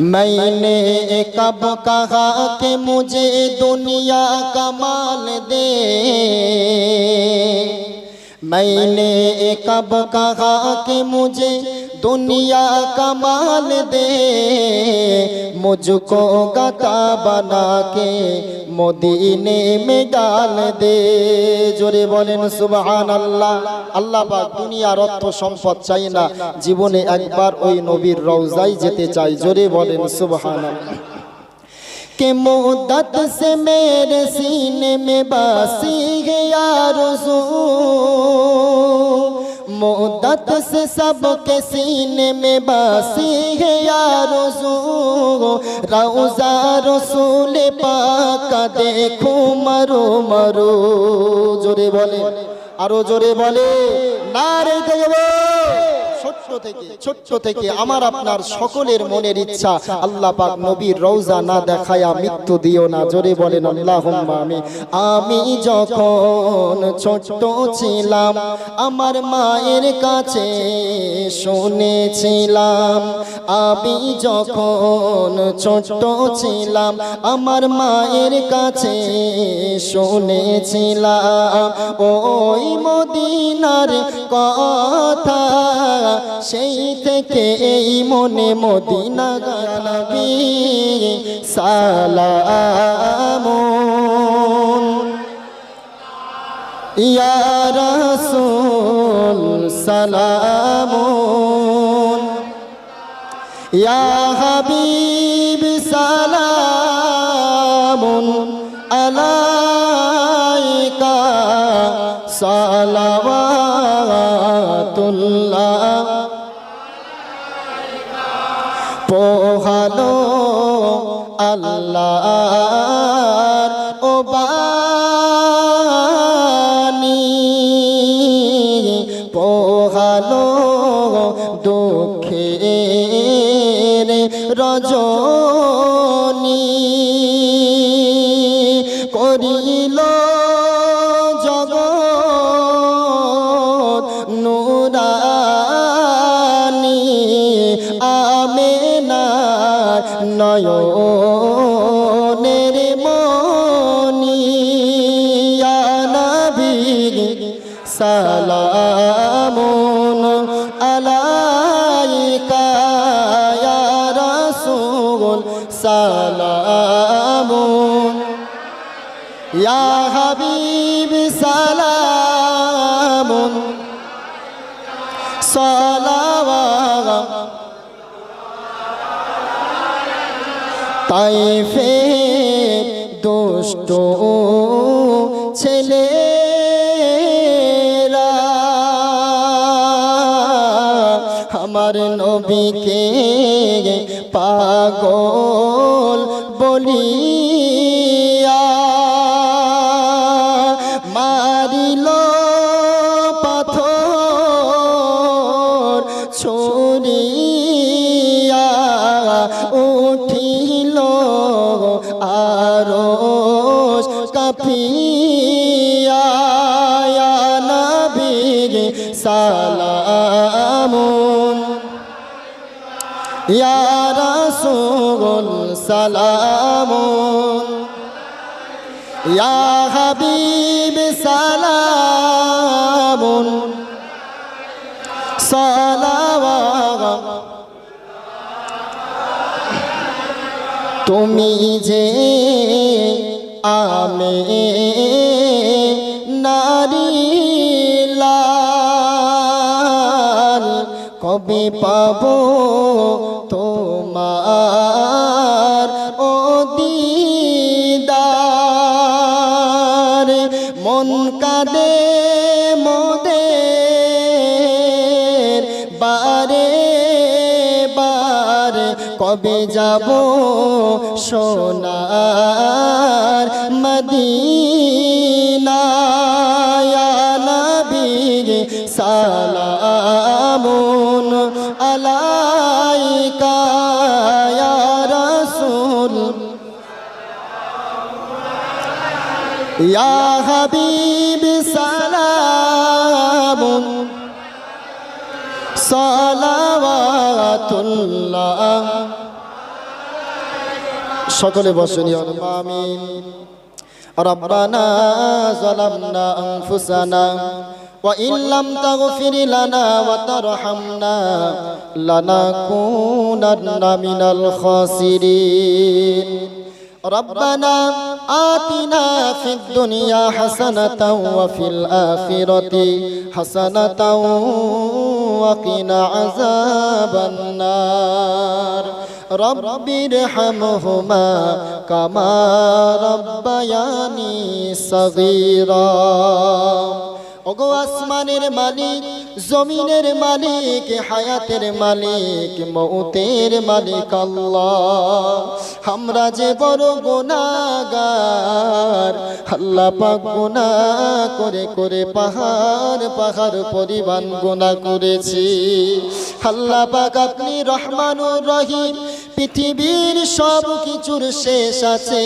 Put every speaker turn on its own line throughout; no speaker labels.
میں نے کب کہا کہ مجھے دنیا کا مال دے؟ میں نے کب کہا کہ مجھے दुनिया का माल दे मुझको गता बना के মদিনে में ডাল দে জোরে বলেন সুবহান আল্লাহ আল্লাহ পাক দুনিয়ার অর্থ সম্পদ চাই না জীবনে একবার ওই নবীর রওজায় যেতে চাই জোরে বলেন সুবহান আল্লাহ कि मुद्दत से मेरे सीने में बसी है आरज़ू मुद्दत से सबके सीने में बसी है आरज़ू रौज़ा रसूल पाक का देखो मरो मरो জোরে বলে আরো জোরে বলে নারে দেবে ছোট্ট ছোট্ট থেকে আমার আপনার সকলের মনের ইচ্ছা। আল্লাহ পাক নবীর রওজা না দেখায়া মৃত্যু দিও না। জোরে বলেন, আল্লাহুম্মা আমি আমি যখন ছোট্ট ছিলাম, আমার মায়ের কাছে শুনেছিলাম, আমি যখন ছোট্ট ছিলাম, আমার মায়ের কাছে শুনেছিলাম, ওই মদিনার কথা সেই থেকে এই মনে মদিনা গানবি সালাম ইয়া রাসূল সালাম ইয়া হাবিব পোহালো আল্লাহর ও বাণী। পোহালো দুঃখে রজনী সালামুন আলাইকা ইয়া রাসূল সালামুন ইয়া হাবিব সালামুন সালাওয়া তাইফে দুষ্ট বলিয়া মারিল পাথর ছড়িয়া উঠিল আরও কাপিয়া। ইয়া নবী সালামুন। ইয়া রাসূল সালামুন তুমি যে আমে নারী লাল কবে পাবো যাব সোনার মদিনা নবী সালামুন আলাইকা রাসূল। ইয়া হাবিব সালামুন সকলে বসনি আমিন ربنا ظلمنا أنفسنا وإن لم تغفر لنا وترحمنا لنكونن من الخاسرين ربنا آتنا في الدنيا حسنة وفي الآخرة حسنة وقنا عذاب النار রব্বির হামহুমা কামা রব্বায়ানি সগীরা। ওগো আসমানের মালিক, জমিনের মালিক, হায়াতের মালিক মৌতের মালিক আল্লাহ। আমরা যে বড় গুণাগার আল্লাহ পাক গুণা করে করে পাহাড় পাহাড় পরিমাণ গুণা করেছি। আল্লাহ পাক আপনি রহমানুর রহিম পৃথিবীর সব কিছুর শেষ আছে।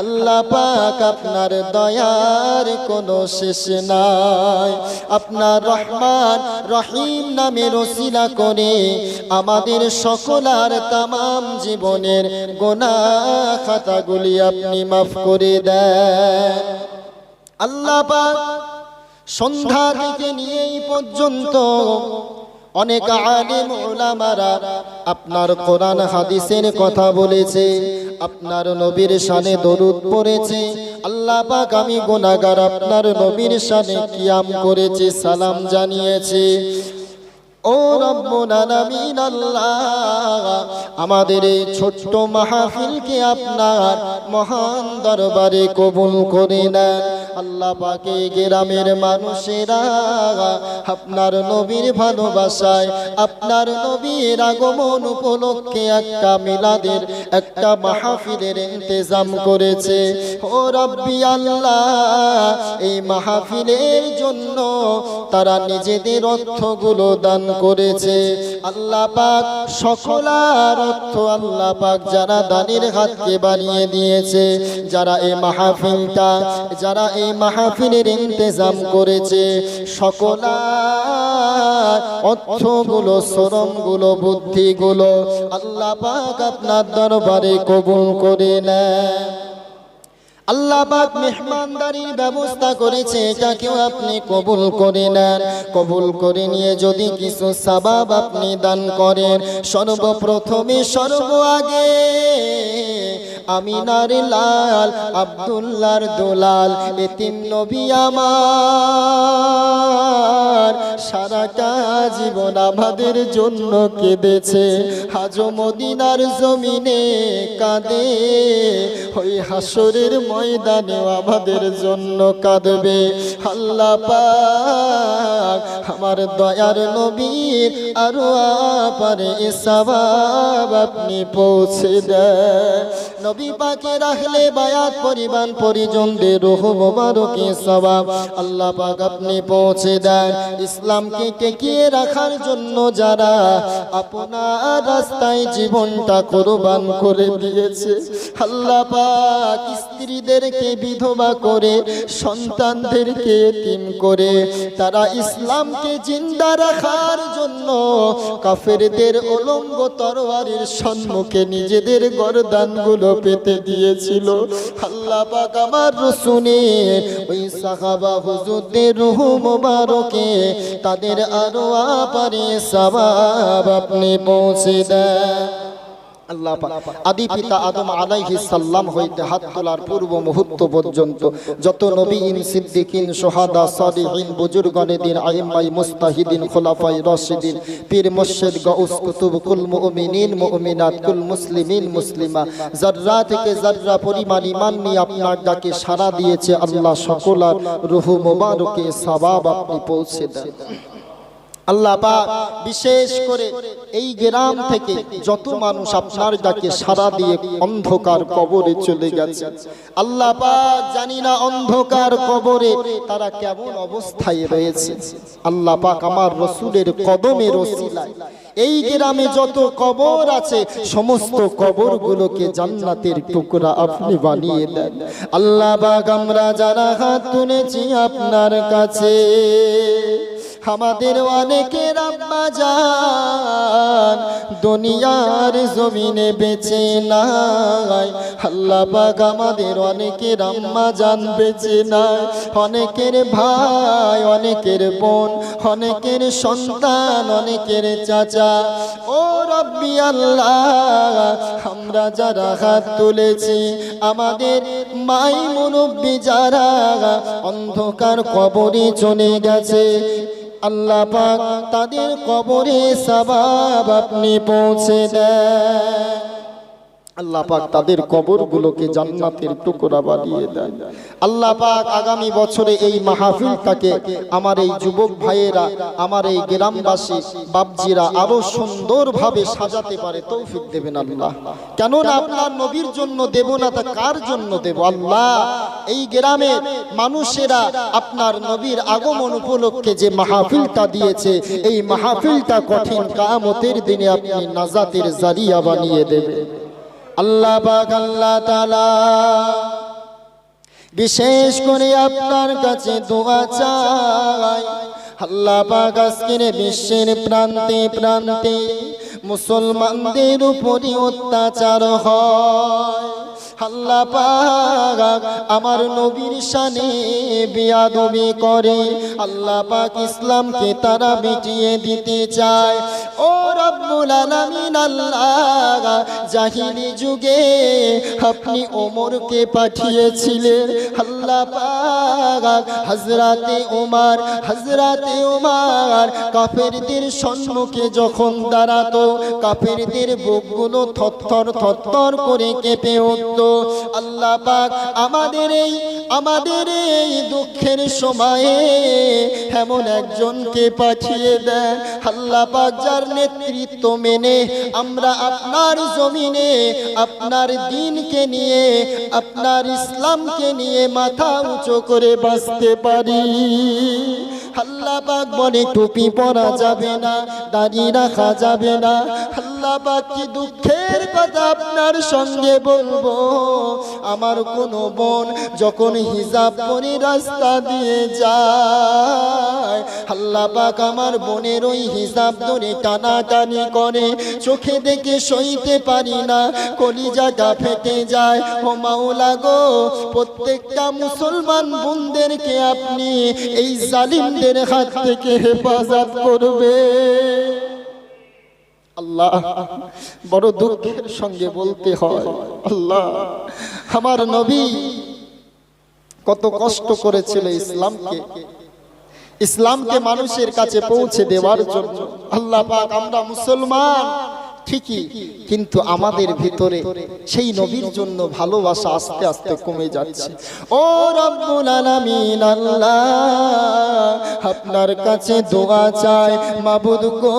আল্লাহ পাক আপনার দয়ার কোনো শেষ নাই। আপনার রহমান রহিম নামের ওসিলা করে আমাদের সকলার তামাম জীবনের গোনা খাতাগুলি আপনি মাফ করে দেন। আল্লাহ পাক সন্ধ্যা থেকে নিয়ে এই পর্যন্ত অনেক আলিম ওলামারা আপনার কোরআন হাদিসের কথা বলেছে আপনার নবীর শানে দরুদ পড়েছে আল্লাহ পাক আমি গুনাহগার আপনার নবীর শানে কিয়াম করেছে সালাম জানিয়েছি। ও রব্বুল আলামিন আল্লাহ, আমাদের এই ছোট্ট মাহফিলকে আপনার মহান দরবারে কবুল করে নেন। আল্লাহ পাকে গ্রামের মানুষেরা আপনার নবীর ভালোবাসায়, আপনার নবীর আগমন উপলক্ষে একটা মিলাদের, একটা মাহফিলের ইন্তজাম করেছে। ও রব্বি আল্লাহ, এই মাহফিলের জন্য তারা নিজেদের অর্থগুলো দান করেছে। আল্লাহ পাক সকলার অর্থ আল্লাহ পাক যারা দানের হাতকে বানিয়ে দিয়েছে, যারা এই মাহফিলটা, যারা এই মাহফিলের ইন্তজাম করেছে সকলার অর্থগুলো, শ্রমগুলো, বুদ্ধিগুলো আল্লাহ পাক আপনার দরবারে কবুল করে নেয়। আল্লাহ পাক মেহমানদারির ব্যবস্থা করেছে, এটাকেও আপনি কবুল করে নেন। কবুল করে নিয়ে যদি কিছু সাবাব আপনি দান করেন, সর্বপ্রথমে, সর্ব আগে আমিনার লাল, আব্দুল্লার দোলাল, এতিম নবী আমার, সারাটা জীবন আমাদের জন্য কেঁদেছে। হাজ মদিনার জমিনে কাঁদে। ওই হাসরের ময়দানে আমাদের জন্য কাঁদবে। আল্লাহ পাক আমার দয়ার নবীর আরও আপারে সবাব আপনি পৌঁছে দেয় নবী পাকে রাখলে বায়াত পরিবার পরিজনদের রোহ সবাব আল্লাহ পাক আপনি পৌঁছে দেন। ইসলামকে টেকিয়ে রাখার জন্য যারা আপনার রাস্তায় জীবনটা কোরবান করে দিয়েছে, আল্লাহ পাক স্ত্রীদেরকে বিধবা করে, সন্তানদেরকে এতিম করে, তারা ইসলামকে জিন্দা রাখার জন্য কাফেরদের অলঙ্গ তরোয়ারির সম্মুখে নিজেদের গরদানগুলো পেতে দিয়েছিল। আল্লাহ পাক আমার রসুনে ওই সাহাবা হুজুরদের রুহ মোবারকে তাদের আরও আপারে সবাব আপনি পৌঁছে দেন। আল্লাহ আদি পিতা আদম সালাম হইতে হাত তোলার পূর্ব মুহূর্ত পর্যন্ত যত নবীন সিদ্দিকিন সোহাদা সালিহিন দিন আইম্মাই মুস্তাহিদিন খোলাফাই রশিদিন পীর মুর্শিদ গাউস কুতুব কুল মুমিনিন মুমিনাত কুল মুসলিমিন মুসলিমা। থেকে যাররা পরিমাণ ইমান নিয়ে আপনার ডাকে সাড়া দিয়েছে আল্লাহ সকলার রুহু মোবারকে সওয়াব আপনি পৌঁছে দেন। আল্লাহ পাক বিশেষ করে এই গ্রাম থেকে যত মানুষ আপনার ডাকে সারা দিয়ে অন্ধকার কবরে চলে গেছে। আল্লাহ পাক জানি না অন্ধকার কবরে তারা কেমন অবস্থায় রয়েছে। আল্লাহ পাক আমার রসুলের কদমের ওসিলায় এই গ্রামে যত কবর আছে, সমস্ত কবরগুলোকে জান্নাতের টুকরা আপনি বানিয়ে দেন। আল্লাহ পাক আমরা যারা হাত তুলেছি আপনার কাছে। আমাদের অনেকের আব্বা যান, দুনিয়ার জমিনে বেঁচে নাই। আল্লাহ পাক আমাদের অনেকের আম্মা জান বেঁচে নাই। অনেকের ভাই, অনেকের বোন, অনেকের সন্তান, অনেকের চাচা। ও রব্বি আল্লাহ, আমরা যারা হাত তুলেছি, আমাদের মাই মুরব্বী যারা, অন্ধকার কবরে চলে গেছে। আল্লাহ পাক তাদের কবরে সবাব আপনি পৌঁছে দেন। আল্লাহ পাক তাদের কবরগুলোকে জান্নাতের টুকরা বানিয়ে দেন। আল্লাহ পাক আগামী বছরে এই মাহফিলটাকে আমার এই যুবক ভাইয়েরা, আমার এই গ্রামবাসী বাবজিরা আরও সুন্দরভাবে সাজাতে পারে তৌফিক দেবেন আল্লাহ। কেননা আপনার নবীর জন্য দেব না তা কার জন্য দেব আল্লাহ? এই গ্রামের মানুষেরা আপনার নবীর আগমন উপলক্ষে যে মাহফিলটা দিয়েছে, এই মাহফিলটা কঠিন কামতের দিনে আপনি নাজাতের জারিয়া বানিয়ে দেবেন আল্লাহ পাক, আল্লাহ তাআলা বিশেষ করে আপনার কাছে দোয়া চাই। আল্লাহ পাক আজকের বিশ্বের প্রান্তে প্রান্তে মুসলমানদের উপরে অত্যাচার হয়। আল্লাহ পাক আমার নবীর শানে বিয়াদবি করে। আল্লাহ পাক ইসলামকে তারা মিটিয়ে দিতে চায়। ও রব্বুল আলামিন আল্লাহ, জাহিলি যুগে আপনি ওমরকে পাঠিয়েছিলেন। আল্লাহ পাক হযরতে ওমর হযরতে ওমর কাফেরদের সম্মুখে যখন দাঁড়াতো, কাফেরদের বুকগুলো থরথর থরথর করে কেঁপে উঠতো। আল্লাহ পাক আমাদের এই আমাদের এই দুঃখের সময়ে এমন একজনকে পাঠিয়ে দেন। আল্লাহ পাক যার নেতৃত্ব মেনে আমরা আপনার জমিনে, আপনার দিনকে নিয়ে, আপনার ইসলামকে নিয়ে মাথা উঁচু করে বাঁচতে পারি। আল্লাহ বলে, টুপি পরা যাবে না, দাড়ি রাখা যাবে না। আল্লাহ কি দুঃখের কথা আপনার সঙ্গে বলব? আমার কোনো বোন যখন হিজাব পরে রাস্তা দিয়ে যায়, আল্লাহ পাক আমার বোনের ওই হিজাব ধরে টানাটানি করে, চোখে দেখে সইতে পারি না কলিজাটা ফেটে যায়। ও মাওলা গো, প্রত্যেকটা মুসলমান বোনদেরকে আপনি এই জালিমদের হাত থেকে হেফাজত করবে আল্লাহ, বড় দুঃখের সঙ্গে বলতে হয়, আল্লাহ, আমার নবী কত কষ্ট করেছিল ইসলামকে ইসলামকে মানুষের কাছে পৌঁছে দেওয়ার জন্য। আল্লাহ পাক আমরা মুসলমান ঠিকই, কিন্তু আমাদের ভিতরে সেই নবীর জন্য ভালোবাসা আস্তে আস্তে কমে যাচ্ছে। ও রব্বুল আলামিন, আল্লাহ, আপনার কাছে দোয়া চাই, মাবুদ গো,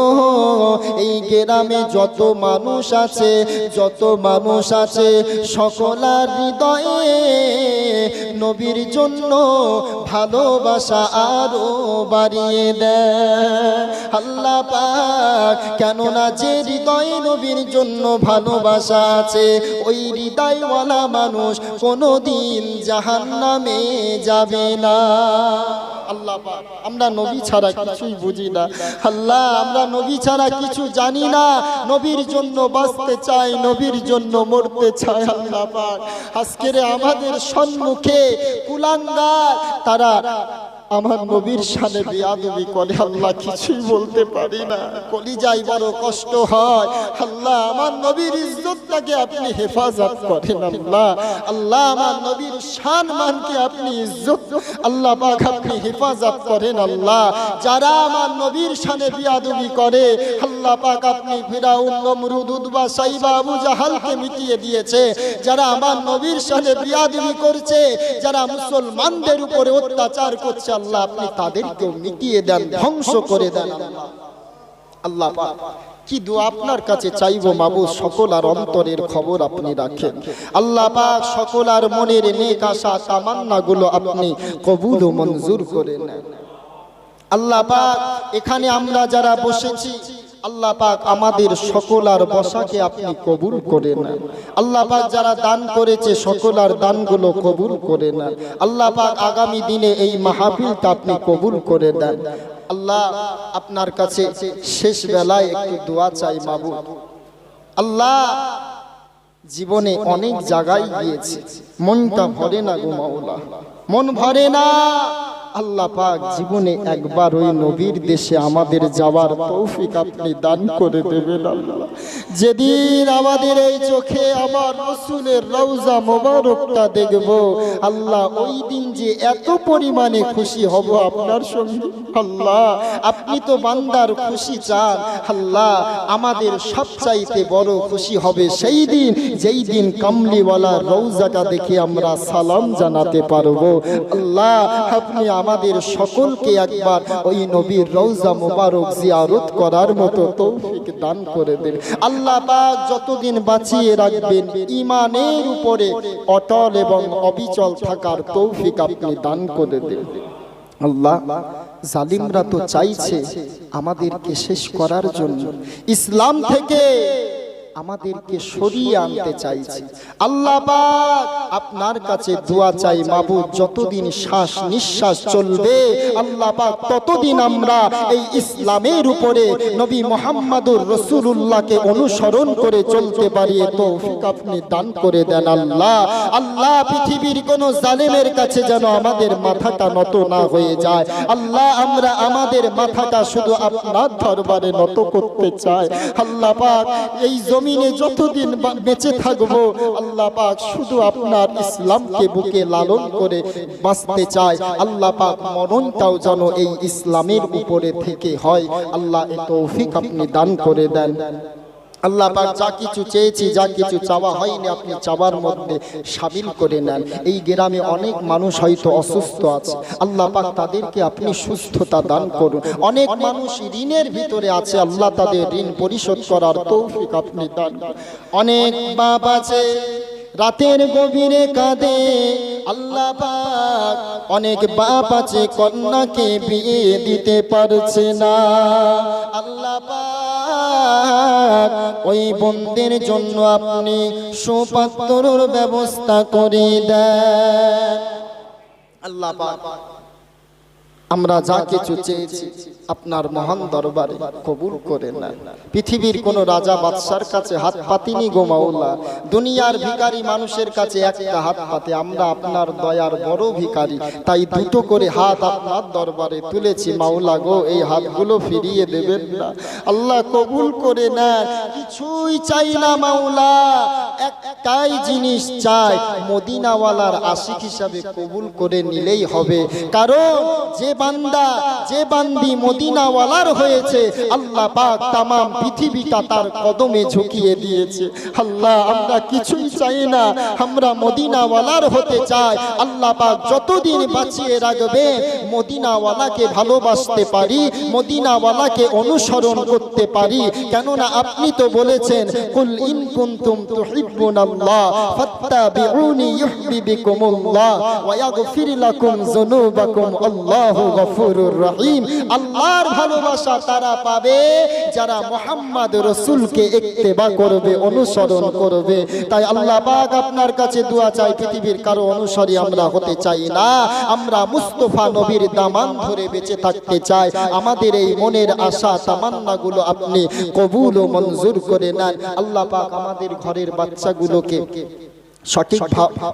এই গ্রামে যত মানুষ আছে, যত মানুষ আছে সকলার হৃদয়ে নবীর জন্য ভালোবাসা আরও বাড়িয়ে দেয়। আল্লাহ পাক, কেননা যে হৃদয়ে নবীর জন্য ভালোবাসা আছে। ওই হৃদয়ওয়ালা মানুষ কোনোদিন জাহান নামে যাবে না। আল্লাহ আমরা নবী ছাড়া কিছুই বুঝি না। আল্লাহ, আমরা নবী ছাড়া কিছু জানি না। নবীর জন্য বাঁচতে চাই নবীর জন্য মরতে চাই আল্লাহ আজকের আমাদের সম্মুখে কুলাঙ্গার, তারা আমার নবীর সানে বেয়াদবি করে আল্লাহ কিছুই বলতে পারি না। কলিজাই বড় কষ্ট হয়। আল্লাহ আমার নবীর ইজ্জতটাকে আপনি হেফাজত করেন আল্লাহ। আল্লাহ আমার নবীর শান মানকে আপনি ইজ্জত, আল্লাহ পাক আপনি হেফাজত করেন আল্লাহ। যারা আমার নবীর শানে বিয়াদবি করে, আল্লাহ পাক আপনি ফিরাউন, নমরুদ উদবা সাইবা, আবু জাহালকে মিটিয়ে দিয়েছে। যারা আমার নবীর শানে বিয়াদবি করছে, যারা মুসলমানদের উপরে অত্যাচার করছে আল্লাহ আপনি তাদেরকেও মিটিয়ে দেন, ধ্বংস করে দেন আল্লাহ। কি দোয়া আপনার কাছে চাইব মাবু, সকল আর অন্তরের খবর আপনি রাখেন। আল্লাহ পাক, সকল আর মনের নেক আশা তামান্না গুলো আপনি কবুল মঞ্জুর করে নেন। আল্লাহ পাক, এখানে আমরা যারা বসেছি আল্লাহ পাক আমাদের সকল আর বসাকে আপনি কবুল করে নেন আল্লাহ পাক যারা দান করেছে, সকল আর দানগুলো কবুল করে না। আল্লাহ পাক আগামী দিনে এই মাহফিলটা আপনি কবুল করে দেন। আল্লাহ আপনার কাছে শেষ বেলায় একটু দোয়া চাই মাবুদ। আল্লাহ জীবনে অনেক জায়গায় গিয়েছে। মনটা ভরে না গো মাওলা। মন ভরে না। আল্লাহ পাক জীবনে একবার ওই নবীর দেশে আমাদের যাওয়ার তৌফিক আপনি দান করে দেবেন আল্লাহ। যেদিন আমাদের এই চোখে আমার রসুলের রওজা মোবারকটা দেখব, আল্লাহ ওই দিন যে এত পরিমাণে খুশি হব আপনার সঙ্গে। আল্লাহ, আপনি তো বান্দার খুশি চান। আল্লাহ, আমাদের সবচাইতে বড় খুশি হবে সেই দিন, যেই দিন কামলিওয়ালা রৌজাটা দেখে আমরা সালাম জানাতে পারব। আল্লাহ, আপনি আমাদের সকলকে একবার ওই নবীর রৌজা মোবারক জিয়ারত করার মতো তৌফিক দান করে দেন। আল্লাহ পাক যতদিন বাঁচিয়ে রাখবেন ইমানের উপরে অটল এবং অবিচল থাকার তৌফিক আপনি দান করে দেন। আল্লাহ জালিমরা তো চাইছে আমাদেরকে শেষ করার জন্য। ইসলাম থেকে আমাদেরকে সরিয়ে আনতে চাইছে। আল্লাহ আপনার কাছে দোয়া চাই মাবুদ যতদিন শ্বাস নিঃশ্বাস চলবে আল্লাহ ততদিন আমরা এই ইসলামের উপরে নবী মোহাম্মদুর রসুল্লাহকে অনুসরণ করে চলতে পারি তৌফিক আপনি দান করে দেন আল্লাহ। আল্লাহ। পৃথিবীর কোন জালেমের কাছে যেন আমাদের মাথাটা নত না হয়ে যায়। আল্লাহ আমরা আমাদের মাথাটা শুধু আপনার দরবারে নত করতে চাই। আল্লাহ পাক এই জমিনে যতদিন বেঁচে থাকব, আল্লাহ পাক শুধু আপনার ইসলামকে বুকে লালন করে বাঁচতে চায়। আল্লাহ পাক মরণটাও যেন এই ইসলামের উপরে থেকে হয়। আল্লাহ তৌফিক আপনি দান করে দেন। আল্লাহ পাক যা কিছু চেয়েছি, যা কিছু চাওয়া হয়নি, আপনি চাওয়ার মধ্যে সামিল করে নেন। এই গ্রামে অনেক মানুষ হয়তো অসুস্থ আছে। আল্লাহ পাক তাদেরকে আপনি সুস্থতা দান করুন। অনেক মানুষ ঋণের ভিতরে আছে। আল্লাহ তাদের ঋণ পরিশোধ করার তৌফিক আপনি দান। অনেক বাপ আছে, রাতের গভীরে কাঁদে। আল্লাহ পাক অনেক বাপ আছে, কন্যাকে বিয়ে দিতে পারছে না। আল্লাহ পাক ওই বন্দির জন্য আপনি সুপাত্রর ব্যবস্থা করে দেন। আল্লাহ আমরা যা কিছু চেয়েছি। আপনার মহান দরবারে কবুল করে না পৃথিবীর কোন রাজা বাদশার কাছে হাত পাতিনি গো মাওলা। দুনিয়ার ভিখারি মানুষের কাছে একটা হাত পাতে। আমরা আপনার দয়ার বড় ভিখারি। তাই দুটো করে হাত আপনার দরবারে তুলেছি মাওলা গো। এই হাতগুলো ফিরিয়ে দেবেন না। আল্লাহ কবুল করে না কিছুই চাই না মাওলা। একটাই জিনিস চাই। মদিনাওয়ালার আশিক হিসাবে কবুল করে নিলেই হবে। কারণ যে বান্দা, যে বান্দি মদিনাওয়ালার হয়েছে। আল্লাহ পাক পৃথিবীটা তার কদমে ঝুঁকিয়ে দিয়েছে। আল্লাহ, আমরা কিছুই চাই না। আমরা মদিনাওয়ালার হতে চাই। আল্লাহ পাক যতদিন বাঁচিয়ে রাখবে, মদিনাওয়ালাকে ভালোবাসতে পারি, মদিনাওয়ালাকে অনুসরণ করতে পারি। কেননা আপনি তো বলেছেন, কুল ইন ওয়া ইয়াগফির লাকুম যুনুবাকুম, আল্লাহু গফুরুর রহিম। আল্লাহর ভালোবাসা তারা পাবে, যারা মুহাম্মদ রাসূলকে ইত্তেবা করবে, অনুসরণ করবে। তাই আল্লাহ পাক আপনার কাছে দোয়া চাই, পৃথিবীর কারও অনুসারী আমরা হতে চাই না। আমরা মুস্তফা নবীর দামান ধরে বেঁচে থাকতে চাই। আমাদের এই মনের আশা, তামান্নাগুলো আপনি কবুল ও মঞ্জুর করে নেন। আল্লাহ পাক আমাদের ঘরের বাচ্চাগুলোকে সঠিক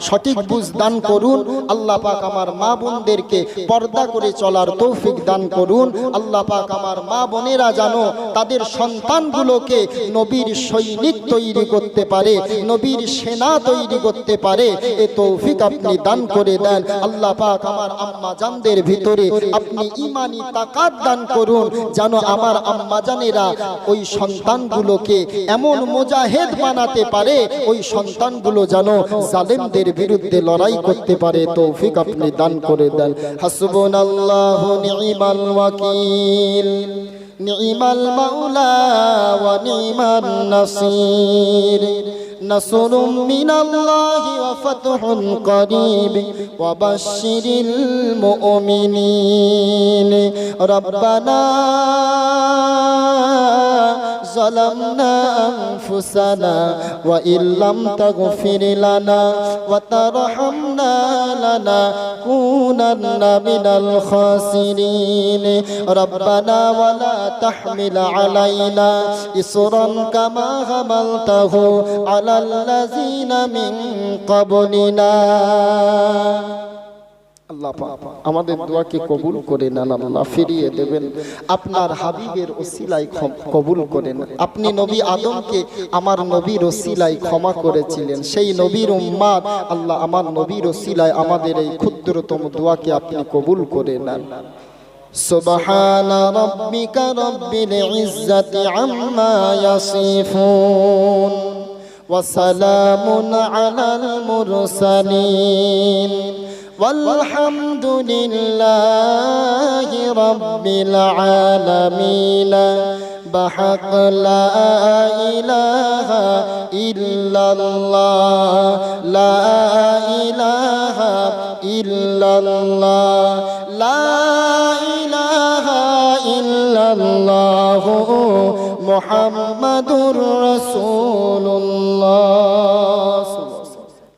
সঠিক বুঝ দান করুন। আল্লাহ পাক আমার মা বোনদেরকে পর্দা করে চলার তৌফিক দান করুন। আল্লাহ পাক আমার মা বোনেরা জানো তাদের সন্তানগুলোকে নবীর সৈনিক তৈরি করতে পারে নবীর সেনা তৈরি করতে পারে। এ তৌফিক আপনি দান করে দেন। আল্লাহ পাক আমার আম্মা জানদের ভিতরে আপনি ইমানি তাকাত দান করুন যেন আমার আম্মা জানেরা ওই সন্তানগুলোকে এমন মোজাহেদ বানাতে পারে ওই সন্তানগুলো যেন জালেমদের বিরুদ্ধে লড়াই করতে পারে তৌফিক আপনি দান করে দেন হাসবুনাল্লাহু নি'মাল ওয়াকিল নি'মাল মাওলা ওয়া নি'মান নাসির نصر من الله وفتح قريب وبشر المؤمنين ربنا ظلمنا أنفسنا وإن لم تغفر لنا وترحمنا لنكونن من الخاسرين ربنا ولا تحمل علينا إصرا كما حملته على الذين من قبلنا আল্লাহ পাক আমাদের দোয়াকে কবুল করে নেন আল্লাহ ফিরিয়ে দেবেন আপনার হাবিবের ওসিলাই ক্ষম- কবুল করেন আপনি নবী আদমকে আমার নবীর ওসিলাই ক্ষমা করেছিলেন সেই নবীর উম্মাদ আল্লাহ আমার নবীর ওসিলাই আমাদের এই ক্ষুদ্রতম দোয়াকে আপনি কবুল করে নেন سبحان ربك رب العزة عما يصفون وسلام على المرسلين والحمد لله رب العالمين. بحق لا إله إلا الله. لا إله إلا الله. لا إله إلا الله. محمد رسول